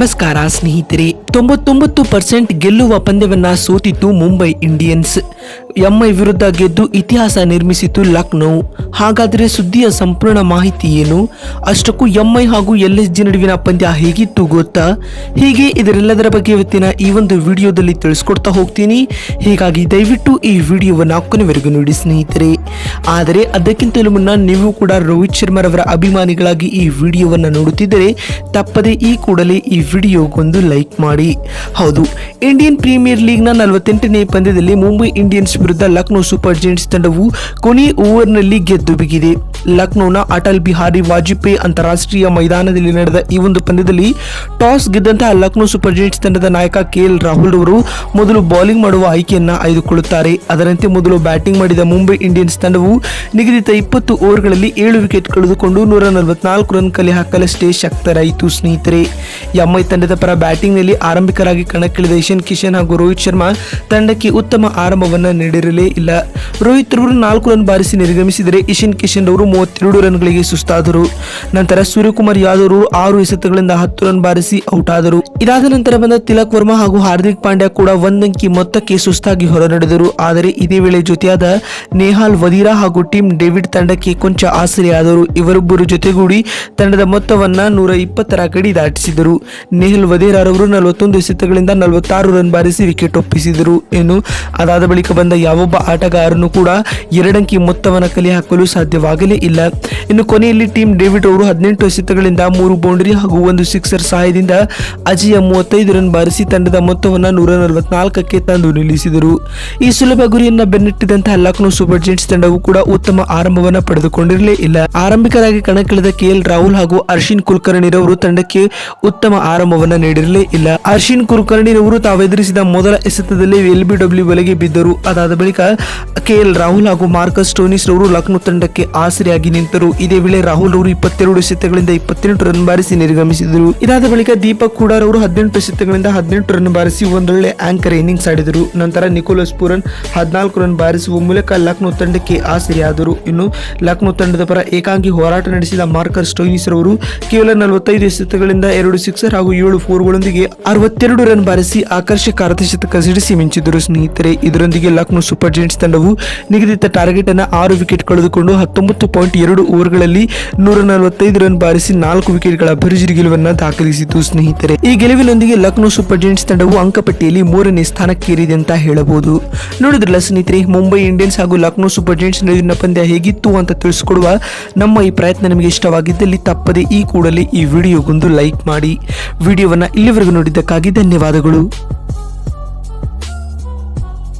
ನಮಸ್ಕಾರ ಸ್ನೇಹಿತರೆ. ತೊಂಬತ್ತೊಂಬತ್ತು ಪರ್ಸೆಂಟ್ ಗೆಲ್ಲುವ ಪಂದ್ಯವನ್ನ ಸೋತಿತ್ತು ಮುಂಬೈ ಇಂಡಿಯನ್ಸ್. ಎಂಐ ವಿರುದ್ಧ ಗೆದ್ದು ಇತಿಹಾಸ ನಿರ್ಮಿಸಿತು ಲಕ್ನೋ. ಹಾಗಾದರೆ ಸುದ್ದಿಯ ಸಂಪೂರ್ಣ ಮಾಹಿತಿ ಏನು? ಅಷ್ಟಕ್ಕೂ ಎಂಐ ಹಾಗೂ ಎಲ್ ಎಸ್ ಜಿ ನಡುವಿನ ಪಂದ್ಯ ಹೇಗಿತ್ತು ಗೊತ್ತಾ? ಹೀಗೆ ಇದರೆಲ್ಲದರ ಬಗ್ಗೆ ಇವತ್ತಿನ ಈ ಒಂದು ವಿಡಿಯೋದಲ್ಲಿ ತಿಳಿಸ್ಕೊಡ್ತಾ ಹೋಗ್ತೀನಿ. ಹೀಗಾಗಿ ದಯವಿಟ್ಟು ಈ ವಿಡಿಯೋವನ್ನು ಕೊನೆವರೆಗೂ ನೋಡಿ ಸ್ನೇಹಿತರೆ. ಆದರೆ ಅದಕ್ಕಿಂತಲೂ ಮುನ್ನ ನೀವು ಕೂಡ ರೋಹಿತ್ ಶರ್ಮರವರ ಅಭಿಮಾನಿಗಳಾಗಿ ಈ ವಿಡಿಯೋವನ್ನು ನೋಡುತ್ತಿದ್ದರೆ ತಪ್ಪದೆ ಈ ಕೂಡಲೇ ಈ ವಿಡಿಯೋಗೊಂದು ಲೈಕ್ ಮಾಡಿ. ಹೌದು, ಇಂಡಿಯನ್ ಪ್ರೀಮಿಯರ್ ಲೀಗ್ನ ನಲವತ್ತೆಂಟನೇ ಪಂದ್ಯದಲ್ಲಿ ಮುಂಬೈ ಇಂಡಿಯನ್ಸ್ ವಿರುದ್ಧ ಲಕ್ನೋ ಸೂಪರ್ ಜೈಂಟ್ಸ್ ತಂಡವು ಕೊನೆ ಓವರ್ನಲ್ಲಿ ಗೆದ್ದು ಬಿಗಿದೆ. ಲಕ್ನೋನ ಅಟಲ್ ಬಿಹಾರಿ ವಾಜಪೇಯಿ ಅಂತಾರಾಷ್ಟ್ರೀಯ ಮೈದಾನದಲ್ಲಿ ನಡೆದ ಈ ಒಂದು ಪಂದ್ಯದಲ್ಲಿ ಟಾಸ್ ಗೆದ್ದಂತಹ ಲಕ್ನೋ ಸೂಪರ್ ಜೈಂಟ್ಸ್ ತಂಡದ ನಾಯಕ ಕೆ ಎಲ್ ರಾಹುಲ್ ಅವರು ಮೊದಲು ಬೌಲಿಂಗ್ ಮಾಡುವ ಆಯ್ಕೆಯನ್ನು ಆಯ್ದುಕೊಳ್ಳುತ್ತಾರೆ. ಅದರಂತೆ ಮೊದಲು ಬ್ಯಾಟಿಂಗ್ ಮಾಡಿದ ಮುಂಬೈ ಇಂಡಿಯನ್ಸ್ ತಂಡವು ನಿಗದಿತ ಇಪ್ಪತ್ತು ಓವರ್ಗಳಲ್ಲಿ ಏಳು ವಿಕೆಟ್ ಕಳೆದುಕೊಂಡು ನೂರ ನಲವತ್ನಾಲ್ಕು ರನ್ ಕಲೆ ಹಾಕಲಷ್ಟೇ ಶಕ್ತರಾಯಿತು ಸ್ನೇಹಿತರೆ. ಎಂಐ ತಂಡದ ಪರ ಬ್ಯಾಟಿಂಗ್ನಲ್ಲಿ ಆರಂಭಿಕರಾಗಿ ಕಣಕ್ಕಿಳಿದ ಇಶನ್ ಕಿಶನ್ ಹಾಗೂ ರೋಹಿತ್ ಶರ್ಮಾ ತಂಡಕ್ಕೆ ಉತ್ತಮ ಆರಂಭವನ್ನು ನೀಡಿರಲೇ ಇಲ್ಲ. ರೋಹಿತ್ ರವರು ನಾಲ್ಕು ರನ್ ಬಾರಿಸಿ ನಿರ್ಗಮಿಸಿದರೆ ಇಶನ್ ಕಿಶನ್ ಅವರು ಮೂವತ್ತೆರಡು ರನ್ಗಳಿಗೆ ಸುಸ್ತಾದರು. ನಂತರ ಸೂರ್ಯಕುಮಾರ್ ಯಾದವ್ ಅವರು ಆರು ಎಸೆತಗಳಿಂದ ಹತ್ತು ರನ್ ಬಾರಿಸಿ ಔಟ್ ಆದರು ಇದಾದ ನಂತರ ಬಂದ ತಿಲಕ್ ವರ್ಮಾ ಹಾಗೂ ಹಾರ್ದಿಕ್ ಪಾಂಡ್ಯ ಕೂಡ ಒಂದಂಕಿ ಮೊತ್ತಕ್ಕೆ ಸುಸ್ತಾಗಿ ಹೊರನಡೆದರು ಆದರೆ ಇದೇ ವೇಳೆ ಜೊತೆಯಾದ ನೇಹಾಲ್, ವದೀರಾ ಹಾಗೂ ಟೀಮ್ ಡೇವಿಡ್ ತಂಡಕ್ಕೆ ಕೊಂಚ ಆಸರೆಯಾದರು. ಇವರಿಬ್ಬರು ಜೊತೆಗೂಡಿ ತಂಡದ ಮೊತ್ತವನ್ನು ನೂರ ಇಪ್ಪತ್ತರ ಗಡಿ ದಾಟಿಸಿದರು. ನೇಹಲ್ ವದೇರಾರವರು ನಲವತ್ತೊಂದು ಎಸೆತಗಳಿಂದ ನಲವತ್ತಾರು ರನ್ ಬಾರಿಸಿ ವಿಕೆಟ್ ಒಪ್ಪಿಸಿದರು. ಇನ್ನು ಅದಾದ ಬಳಿಕ ಬಂದ ಯಾವೊಬ್ಬ ಆಟಗಾರನು ಕೂಡ ಎರಡಂಕಿ ಮೊತ್ತವನ್ನು ಕಲೆ ಹಾಕಲು ಸಾಧ್ಯವಾಗಲೇ ಇಲ್ಲ. ಇನ್ನು ಕೊನೆಯಲ್ಲಿ ಟೀಮ್ ಡೇವಿಡ್ ಅವರು ಹದಿನೆಂಟು ಎಸೆತಗಳಿಂದ ಮೂರು ಬೌಂಡರಿ ಹಾಗೂ ಒಂದು ಸಿಕ್ಸರ್ ಸಹಾಯದಿಂದ ಅಜಯ ಮೂವತ್ತೈದು ರನ್ ಬಾರಿಸಿ ತಂಡದ ಮೊತ್ತವನ್ನು ನೂರ ನಲವತ್ನಾಲ್ಕಕ್ಕೆ ತಂದು ನಿಲ್ಲಿಸಿದರು. ಈ ಸುಲಭ ಗುರಿಯನ್ನ ಬೆನ್ನಟ್ಟಿದಂತಹ ಲಕ್ನೋ ಸೂಪರ್ ಜೈಂಟ್ಸ್ ತಂಡವು ಕೂಡ ಉತ್ತಮ ಆರಂಭವನ್ನು ಪಡೆದುಕೊಂಡಿರಲೇ ಇಲ್ಲ. ಆರಂಭಿಕರಾಗಿ ಕಣಕ್ಕಿಳಿದ ಕೆಎಲ್ ರಾಹುಲ್ ಹಾಗೂ ಅರ್ಶಿನ್ ಕುಲಕರ್ಣಿರವರು ತಂಡಕ್ಕೆ ಉತ್ತಮ ಆರಂಭವನ್ನು ನೀಡಿರಲೇ ಇಲ್ಲ. ಅರ್ಶಿನ್ ಕುಲಕರ್ಣಿರವರು ತಾವೆದುರಿಸಿದ ಮೊದಲ ಎಸೆತದಲ್ಲಿ ಎಲ್ ಬಿ ಡಬ್ಲ್ಯೂ ಬಲೆಗೆ ಬಿದ್ದರು. ಅದಾದ ಬಳಿಕ ಕೆಎಲ್ ರಾಹುಲ್ ಹಾಗೂ ಮಾರ್ಕಸ್ ಟೋನಿಸ್ ರವರು ಲಕ್ನೋ ತಂಡಕ್ಕೆ ಆಸರೆಯಾಗಿ ನಿಂತರು. ಇದೇ ವೇಳೆ ರಾಹುಲ್ ಅವರು ಇಪ್ಪತ್ತೆರಡು ಎಸೆತಗಳಿಂದ ಇಪ್ಪತ್ತೆಂಟು ರನ್ ಬಾರಿಸಿ ನಿರ್ಗಮಿಸಿದರು. ಇದಾದ ಬಳಿಕ ದೀಪಕ್ ಕೂಡ ಅವರು ಹದಿನೆಂಟು ಎಸೆತಗಳಿಂದ ಹದಿನೆಂಟು ರನ್ ಬಾರಿಸಿ ಒಂದೊಳ್ಳೆ ಆಂಕರ್ ಇನ್ನಿಂಗ್ಸ್ ಆಡಿದರು. ನಂತರ ನಿಕೋಲಸ್ ಪೂರನ್ ಹದಿನಾಲ್ಕು ರನ್ ಬಾರಿಸುವ ಮೂಲಕ ಲಕ್ನೋ ತಂಡಕ್ಕೆ ಆಸರೆಯಾದರು. ಇನ್ನು ಲಕ್ನೋ ತಂಡದ ಪರ ಏಕಾಂಗಿ ಹೋರಾಟ ನಡೆಸಿದ ಮಾರ್ಕರ್ ಸ್ಟೋಯಿಸ್ ರವರು ಕೇವಲ ನಲವತ್ತೈದು ಎಸೆತಗಳಿಂದ ಎರಡು ಸಿಕ್ಸರ್ ಹಾಗೂ ಏಳು ಫೋರ್ಗಳೊಂದಿಗೆ ಅರವತ್ತೆರಡು ರನ್ ಬಾರಿಸಿ ಆಕರ್ಷಕ ಅರ್ಧಶತಕ ಸಿಡಿಸಿ ಮಿಂಚಿದರು. ಸ್ನೇಹಿತರೆ, ಇದರೊಂದಿಗೆ ಲಕ್ನೋ ಸೂಪರ್ ಜೈಂಟ್ಸ್ ತಂಡವು ನಿಗದಿತ ಟಾರ್ಗೆಟ್ ಅನ್ನು ಆರು ವಿಕೆಟ್ ಕಳೆದುಕೊಂಡು ಹತ್ತೊಂಬತ್ತು ಪಾಯಿಂಟ್ ಎರಡು ಓವರ್ಗಳಲ್ಲಿ ನೂರ ನಲವತ್ತೈದು ರನ್ ಬಾರಿಸಿ ನಾಲ್ಕು ವಿಕೆಟ್ಗಳ ಭರ್ಜರಿ ಗೆಲುವನ್ನು ದಾಖಲಿಸಿತು. ಸ್ನೇಹಿತರೆ ಈ ಗೆಲುವಿನೊಂದಿಗೆ ಲಕ್ನೋ ಸೂಪರ್ ಜೈಂಟ್ಸ್ ತಂಡವು ಅಂಕಪಟ್ಟಿಯಲ್ಲಿ ಮೂರನೇ ಸ್ಥಾನಕ್ಕೇರಿದೆ ಅಂತ ಹೇಳಬಹುದು. ನೋಡಿದ್ರಲ್ಲ ಸ್ನೇಹಿತರೆ, ಮುಂಬೈ ಇಂಡಿಯನ್ಸ್ ಹಾಗೂ ಲಕ್ನೋ ಸೂಪರ್ ಜೈಂಟ್ಸ್ ನಡುವಿನ ಪಂದ್ಯ ಹೇಗಿತ್ತು ಅಂತ ತಿಳಿಸಿಕೊಡುವ ನಮ್ಮ ಈ ಪ್ರಯತ್ನ ನಿಮಗೆ ಇಷ್ಟವಾಗಿದ್ದಲ್ಲಿ ತಪ್ಪದೆ ಈ ಕೂಡಲೇ ಈ ವಿಡಿಯೋಗೊಂದು ಲೈಕ್ ಮಾಡಿ. ವಿಡಿಯೋವನ್ನು ಇಲ್ಲಿವರೆಗೂ ನೋಡಿದ್ದಕ್ಕಾಗಿ ಧನ್ಯವಾದಗಳು.